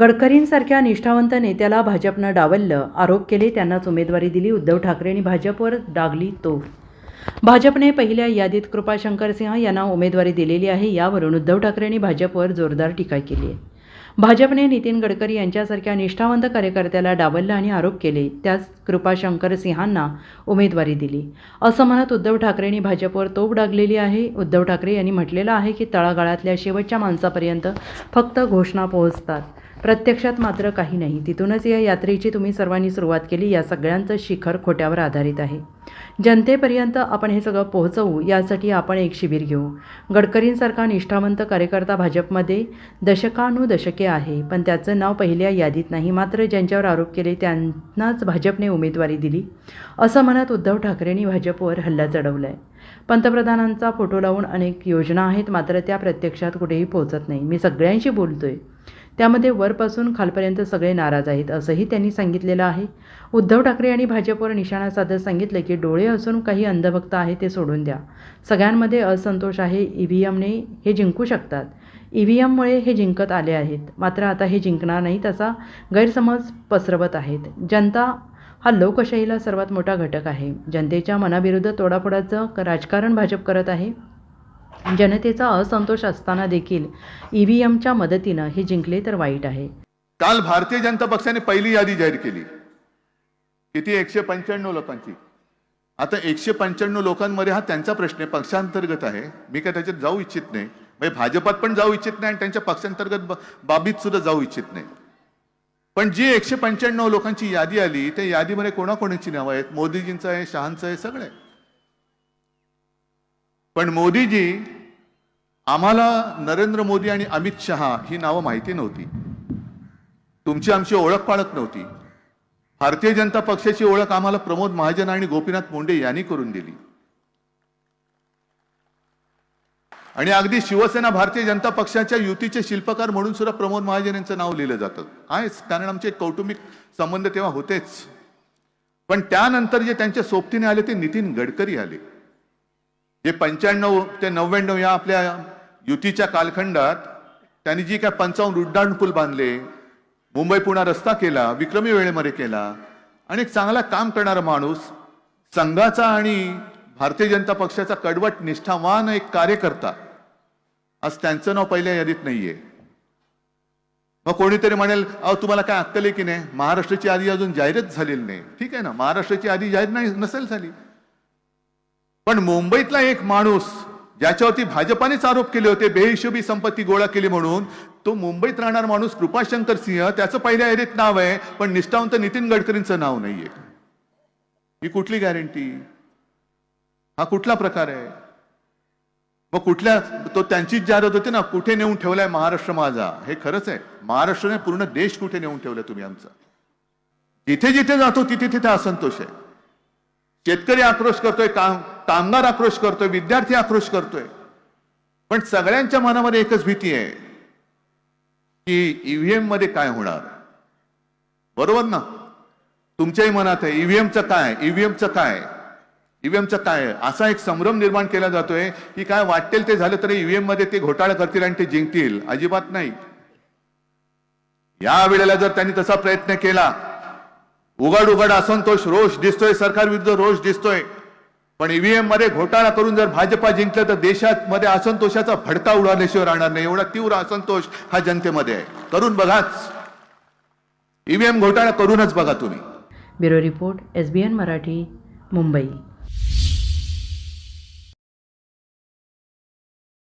गडकरींसारख्या निष्ठावंत नेत्याला भाजपनं डावललं. आरोप केले त्यांनाच उमेदवारी दिली उद्धव ठाकरेंनी भाजपवर डागली तोफ. भाजपने पहिल्या यादीत कृपाशंकर सिंह यांना उमेदवारी दिलेली आहे यावरून उद्धव ठाकरेंनी भाजपवर जोरदार टीका केली आहे भाजपने नितीन गडकरी यांच्यासारख्या निष्ठावंत कार्यकर्त्याला डावललं आणि आरोप केले त्याच कृपाशंकर सिंहांना उमेदवारी दिली. असं म्हणत उद्धव ठाकरेंनी भाजपवर तोफ डागलेली आहे. उद्धव ठाकरे यांनी म्हटलेलं आहे की तळागाळातल्या शेवटच्या माणसापर्यंत फक्त घोषणा पोहोचतात. प्रत्यक्षात मात्र काही नाही. तिथूनच या यात्रेची तुम्ही सर्वांनी सुरुवात केली या सगळ्यांचं शिखर खोट्यावर आधारित आहे. जनतेपर्यंत आपण हे सगळं पोहोचवू यासाठी आपण एक शिबिर घेऊ. गडकरींसारखा निष्ठावंत कार्यकर्ता भाजपमध्ये दशकानुदशके आहे पण त्याचं नाव पहिल्या यादीत नाही मात्र ज्यांच्यावर आरोप केले त्यांनाच भाजपने उमेदवारी दिली. असं म्हणत उद्धव ठाकरेंनी भाजपवर हल्ला चढवला आहे पंतप्रधानांचा फोटो लावून अनेक योजना आहेत मात्र त्या प्रत्यक्षात कुठेही पोहोचत नाही. मी सगळ्यांशी बोलतोय. त्यामध्ये वरपासून खालपर्यंत सगळे नाराज आहेत असंही त्यांनी सांगितलेलं आहे. उद्धव ठाकरे यांनी भाजपवर निशाणा साधत सांगितलं की डोळे असून काही अंधभक्त आहे ते सोडून द्या. सगळ्यांमध्ये असंतोष आहे ई व्ही एमने हे जिंकू शकतात. ई व्ही एममुळे हे जिंकत आले आहेत. मात्र आता हे जिंकणार नाहीत असा गैरसमज पसरवत आहेत. जनता हा लोकशाहीला सर्वात मोठा घटक आहे. जनतेच्या मनाविरुद्ध तोडाफोडाचं राजकारण भाजप करत आहे. जनतेचा असंतोष असताना देखील ई व्ही एमच्या मदतीनं हे जिंकले तर वाईट आहे. काल भारतीय जनता पक्षाने पहिली यादी जाहीर केली. किती? एकशे पंच्याण्णव लोकांची. आता एकशे पंच्याण्णव लोकांमध्ये हा त्यांचा प्रश्न आहे पक्षांतर्गत आहे. मी काय त्याच्यात जाऊ इच्छित नाही. म्हणजे भाजपात पण जाऊ इच्छित नाही आणि त्यांच्या पक्षांतर्गत बाबीत सुद्धा जाऊ इच्छित नाही. पण जी एकशे पंच्याण्णव लोकांची यादी आली त्या यादीमध्ये कोणाकोणाची नावं आहेत? मोदीजींचं आहे शहांचं आहे सगळं आहे. पण मोदीजी आम्हाला नरेंद्र मोदी आणि अमित शहा ही नावं माहिती नव्हती. तुमची आमची ओळख पाळख नव्हती. भारतीय जनता पक्षाची ओळख आम्हाला प्रमोद महाजन आणि गोपीनाथ मुंडे यांनी करून दिली. आणि अगदी शिवसेना भारतीय जनता पक्षाच्या युतीचे शिल्पकार म्हणून सुद्धा प्रमोद महाजन यांचं नाव लिहिलं जातं. आहेच कारण आमचे कौटुंबिक संबंध तेव्हा होतेच. पण त्यानंतर जे त्यांच्या सोबतीने आले ते नितीन गडकरी आले. जे पंच्याण्णव ते नव्याण्णव या आपल्या युतीच्या कालखंडात त्यांनी जी काय पंचावन्न रुड्डाण पूल बांधले मुंबई पुणा रस्ता केला विक्रमी वेळेमध्ये केला आणि एक चांगला काम करणारा माणूस संघाचा आणि भारतीय जनता पक्षाचा कडवट निष्ठावान एक कार्यकर्ता. आज त्यांचं नाव पहिल्या यादीत नाहीये. मग कोणीतरी म्हणेल अहो तुम्हाला काय अक्कल आहे की नाही? महाराष्ट्राची यादी अजून जाहीरच झालेली नाही. ठीक आहे ना? महाराष्ट्राची यादी जाहीर नाही नसेल झाली. पण मुंबईतला एक माणूस ज्याच्यावरती भाजपानेच आरोप केले होते बेहिशोबी संपत्ती गोळा केली म्हणून तो मुंबईत राहणार माणूस कृपाशंकर सिंह त्याचं पहिल्या यादीत नाव आहे पण निष्ठावंत नितीन गडकरींचं नाव नाहीये. ही कुठली गॅरंटी हा कुठला प्रकार आहे? मग कुठल्या तो त्यांचीच जाहिरात होती ना कुठे नेऊन ठेवलाय महाराष्ट्र माझा? हे खरंच आहे. महाराष्ट्राने पूर्ण देश कुठे नेऊन ठेवलाय तुम्ही आमचा? जिथे जिथे जातो तिथे तिथे असंतोष आहे. शेतकरी आक्रोश करतोय काम कामगार आक्रोश करतोय विद्यार्थी आक्रोश करतोय. पण सगळ्यांच्या मनामध्ये एकच भीती आहे की ईव्हीएममध्ये काय होणार? बरोबर ना? तुमच्याही मनात आहे ईव्हीएमचं काय? ईव्हीएमचं काय? ईव्हीएमचं काय? असा एक संभ्रम निर्माण केला जातोय की काय वाटेल ते झालं तरी ईव्हीएममध्ये ते घोटाळा करतील आणि ते जिंकतील. अजिबात नाही. या वेळेला जर त्यांनी तसा प्रयत्न केला उघड उघड असंतोष रोष दिसतोय सरकार विरुद्ध रोष दिसतोय. पण ईव्हीएममध्ये घोटाळा करून जर भाजपा जिंकलं तर देशात मध्ये असंतोषाचा भडका उडाल्याशिवाय राहणार नाही. एवढा तीव्र असंतोष हा जनतेमध्ये आहे. करून बघाच. ईव्हीएम घोटाळा करूनच बघा तुम्ही. Bureau report S B N Marathi Mumbai.